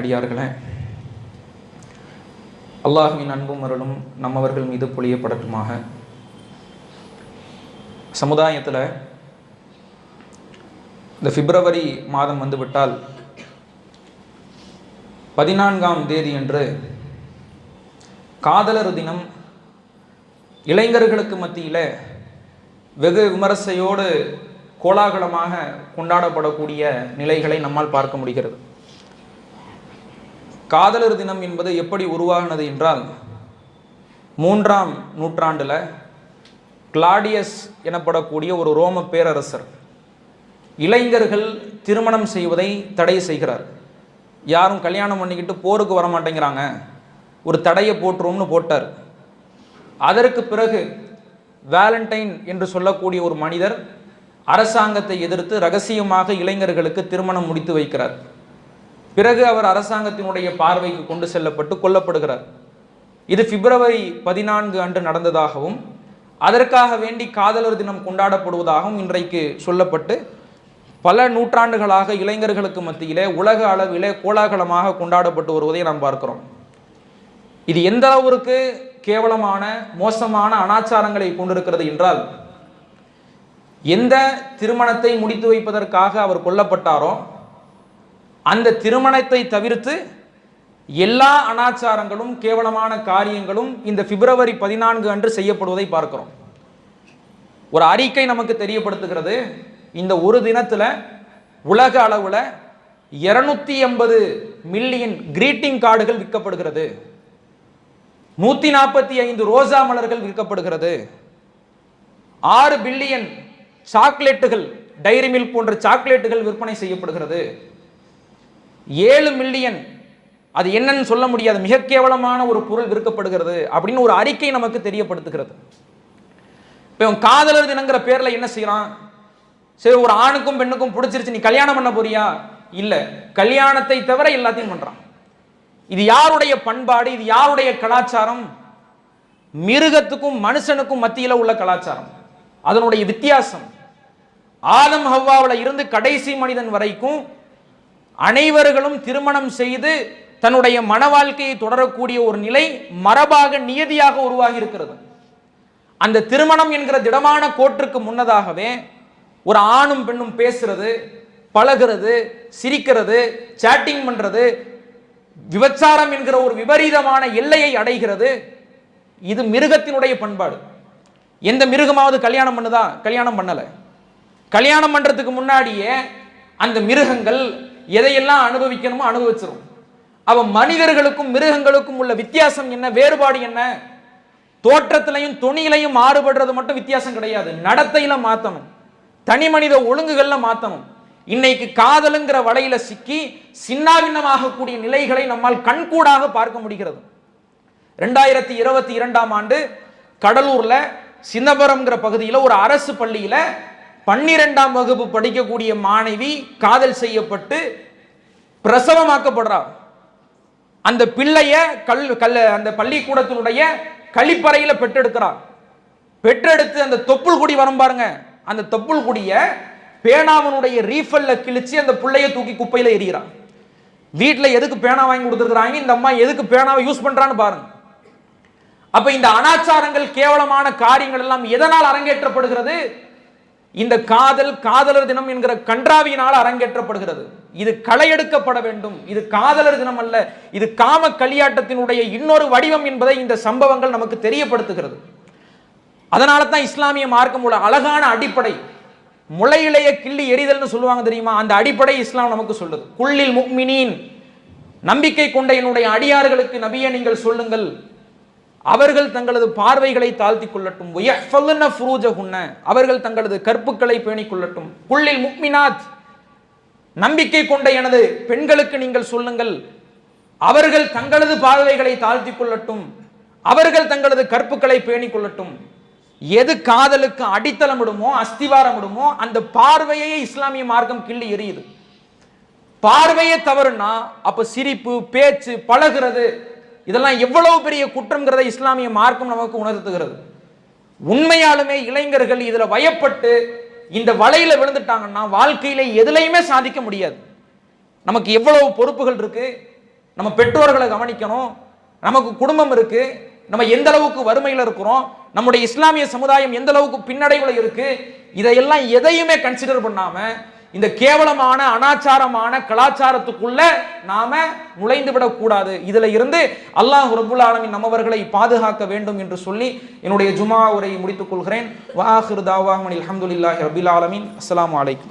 நல்லடியார்களே அல்லாஹுவின் அன்பும் அருளும் நம்மவர்கள் மீது பொழியப்படட்டுமாக. சமுதாயத்தில் இந்த பிப்ரவரி மாதம் வந்துவிட்டால் பதினான்காம் தேதி என்று காதலர் தினம் இளைஞர்களுக்கு மத்தியில் வெகு விமர்சையோடு கோலாகலமாக கொண்டாடப்படக்கூடிய நிலைகளை நம்மால் பார்க்க முடிகிறது. காதலர் தினம் என்பது எப்படி உருவாகினது என்றால் மூன்றாம் நூற்றாண்டில் கிளாடியஸ் எனப்படக்கூடிய ஒரு ரோம பேரரசர் இளைஞர்கள் திருமணம் செய்வதை தடை செய்கிறார். யாரும் கல்யாணம் பண்ணிக்கிட்டு போருக்கு வர மாட்டேங்கிறாங்க ஒரு தடையை போட்டுருவோம்னு போட்டார். அதற்கு பிறகு வேலண்டைன் என்று சொல்லக்கூடிய ஒரு மனிதர் அரசாங்கத்தை எதிர்த்து ரகசியமாக இளைஞர்களுக்கு திருமணம் முடித்து வைக்கிறார். பிறகு அவர் அரசாங்கத்தினுடைய பார்வைக்கு கொண்டு செல்லப்பட்டு கொல்லப்படுகிறார். இது பிப்ரவரி பதினான்கு அன்று நடந்ததாகவும் அதற்காக வேண்டி காதலர் தினம் கொண்டாடப்படுவதாகவும் இன்றைக்கு சொல்லப்பட்டு பல நூற்றாண்டுகளாக இளைஞர்களுக்கு மத்தியிலே உலக அளவிலே கோலாகலமாக கொண்டாடப்பட்டு வருவதை நாம் பார்க்கிறோம். இது எந்த அளவிற்கு கேவலமான மோசமான அனாச்சாரங்களை கொண்டிருக்கிறது என்றால் எந்த திருமணத்தை முடித்து வைப்பதற்காக அவர் கொல்லப்பட்டாரோ அந்த திருமணத்தை தவிர்த்து எல்லா அனாச்சாரங்களும் கேவலமான காரியங்களும் இந்த பிப்ரவரி பதினான்கு அன்று செய்யப்படுவதை பார்க்கிறோம். ஒரு அறிக்கை நமக்கு தெரியப்படுத்துகிறது. இந்த ஒரு தினத்தில் உலக அளவில் இருநூத்தி எண்பது மில்லியன் கிரீட்டிங் கார்டுகள் விற்கப்படுகிறது. நூத்தி நாற்பத்தி ஐந்து ரோஜா மலர்கள் விற்கப்படுகிறது. ஆறு பில்லியன் சாக்லேட்டுகள் டைரி மில்க் போன்ற சாக்லேட்டுகள் விற்பனை செய்யப்படுகிறது. ஏழு மில்லியன் அது என்னன்னு சொல்ல முடியாது. மிக கேவலமான ஒரு பொருள் விற்கப்படுகிறது அப்படின்னு ஒரு அறிக்கை நமக்கு தெரியப்படுத்துகிறது. இப்போ இவன் காதலர் தினங்கிற பேர்ல என்ன செய்யறான்? சரி ஒரு ஆணுக்கும் பெண்ணுக்கும் பிடிச்சிருச்சு நீ கல்யாணம் பண்ண போறியா? இல்லை. கல்யாணத்தை தவிர எல்லாத்தையும் பண்றான். இது யாருடைய பண்பாடு? இது யாருடைய கலாச்சாரம்? மிருகத்துக்கும் மனுஷனுக்கும் மத்தியில் உள்ள கலாச்சாரம். அதனுடைய வித்தியாசம். ஆதம் ஹவ்வாவில் இருந்து கடைசி மனிதன் வரைக்கும் அனைவர்களும் திருமணம் செய்து தன்னுடைய மன வாழ்க்கையை தொடரக்கூடிய ஒரு நிலை மரபாக நியதியாக உருவாகி இருக்கிறது அந்த திருமணம் என்கிற திடமான கோட்டிற்கு முன்னதாகவே ஒரு ஆணும் பெண்ணும் பேசுறது பழகிறது சிரிக்கிறது சேட்டிங் பண்றது விபச்சாரம் என்கிற ஒரு விபரீதமான எல்லையை அடைகிறது. இது மிருகத்தினுடைய பண்பாடு. எந்த மிருகமாவது கல்யாணம் பண்ணுதா? கல்யாணம் பண்ணலை. கல்யாணம் பண்றதுக்கு முன்னாடியே அந்த மிருகங்கள் எதையெல்லாம் அனுபவிக்கணுமோ அனுபவிச்சிரும். அவன் மனிதர்களுக்கும் மிருகங்களுக்கும் உள்ள வித்தியாசம் என்ன? வேறுபாடு என்ன? தோற்றத்திலையும் துணியிலையும் மாறுபடுறது மட்டும் வித்தியாசம் கிடையாது. நடத்தையில மாத்தணும். தனி மனித ஒழுங்குகள்ல மாத்தணும். இன்னைக்கு காதலுங்கிற வலையில சிக்கி சின்னாபின்னமாகக்கூடிய நிலைகளை நம்மால் கண்கூடாக பார்க்க முடிகிறது. ரெண்டாயிரத்தி இருபத்தி இரண்டாம் ஆண்டு கடலூர்ல சிதம்பரம்ங்கிற பகுதியில் ஒரு அரசு பள்ளியில பன்னிரெண்டாம் வகுப்பு படிக்கக்கூடிய மாணவி காதல் செய்யப்பட்டு பிரசவமாக்கப்படுறா அந்த பிள்ளைய கல் கல் அந்த பள்ளிக்கூடத்தினுடைய கழிப்பறையில பெற்றெடுக்கிறார் பெற்றெடுத்து அந்த தொப்புள் குடி வரும் பாருங்க. அந்த தொப்புள் குடிய பேனாவனுடைய ரீஃபல்ல கிழிச்சு அந்த பிள்ளைய தூக்கி குப்பையில எறிகிறான். வீட்டில் எதுக்கு பேனா வாங்கி கொடுத்துருக்குறாங்க? இந்த அம்மா எதுக்கு பேனாவை யூஸ் பண்ணுறான்னு பாருங்க. அப்போ இந்த அனாச்சாரங்கள் கேவலமான காரியங்கள் எல்லாம் எதனால் அரங்கேற்றப்படுகிறது? இந்த காதல் காதலர் தினம் என்கிற கன்றாவியினால் அரங்கேற்றப்படுகிறது. இது களையெடுக்கப்பட வேண்டும். இது காதலர் தினம் அல்ல. இது காம களியாட்டத்தினுடைய இன்னொரு வடிவம் என்பதை இந்த சம்பவங்கள் நமக்கு தெரியப்படுத்துகிறது. அதனால தான் இஸ்லாமிய மார்க்கம் உள்ள அழகான அடிப்படை முளையிலைய கிள்ளி எரிதல்னு சொல்லுவாங்க தெரியுமா? அந்த அடிப்படை இஸ்லாம் நமக்கு சொல்லுது. குள்ளில் முக்மினின் நம்பிக்கை கொண்ட என்னுடைய அடியார்களுக்கு நபியை நீங்கள் சொல்லுங்கள். அவர்கள் தங்களது பார்வைகளை தாழ்த்தி கொள்ளட்டும். அவர்கள் தங்களது கற்புக்களை பேணிக் கொள்ளட்டும் குள்ளில் முக்மினாத். நம்பிக்கை கொண்ட எனது பெண்களுக்கு நீங்கள் சொல்லுங்கள். அவர்கள் தங்களது பார்வைகளை தாழ்த்தி கொள்ளட்டும். அவர்கள் தங்களது கற்புக்களை பேணிக் கொள்ளட்டும் எது காதலுக்கு அடித்தளமிடுமோ அஸ்திவாரமிடுமோ அந்த பார்வையே இஸ்லாமிய மார்க்கம் கிள்ளி எரியுது பார்வையே தவறுனா அப்ப சிரிப்பு பேச்சு பழகுறது இதெல்லாம் எவ்வளவு பெரிய குற்றம்ங்கிறத இஸ்லாமிய மார்க்கம் நமக்கு உணர்த்துகிறது. உண்மையாலுமே இளைஞர்கள் இதில் வயப்பட்டு இந்த வலையில் விழுந்துட்டாங்கன்னா வாழ்க்கையில எதுலையுமே சாதிக்க முடியாது. நமக்கு எவ்வளவு பொறுப்புகள் இருக்கு? நம்ம பெற்றோர்களை கவனிக்கணும். நமக்கு குடும்பம் இருக்கு. நம்ம எந்த அளவுக்கு வறுமையில் இருக்கிறோம்? நம்முடைய இஸ்லாமிய சமுதாயம் எந்த அளவுக்கு பின்னடைவுல இருக்கு? இதையெல்லாம் எதையுமே கன்சிடர் பண்ணாமல் இந்த கேவலமான அனாச்சாரமான கலாச்சாரத்துக்குள்ள நாம நுழைந்து விடக்கூடாது. இதுல இருந்து அல்லாஹ் ரபுல் ஆலமின் நம்மவர்களை பாதுகாக்க வேண்டும் என்று சொல்லி என்னுடைய ஜுமா உரையை முடித்துக் கொள்கிறேன். வாஹிர் தாவாஹன் அலமதுல்லாஹி ரபில் ஆலமின். அஸ்லாம் வலைக்கம்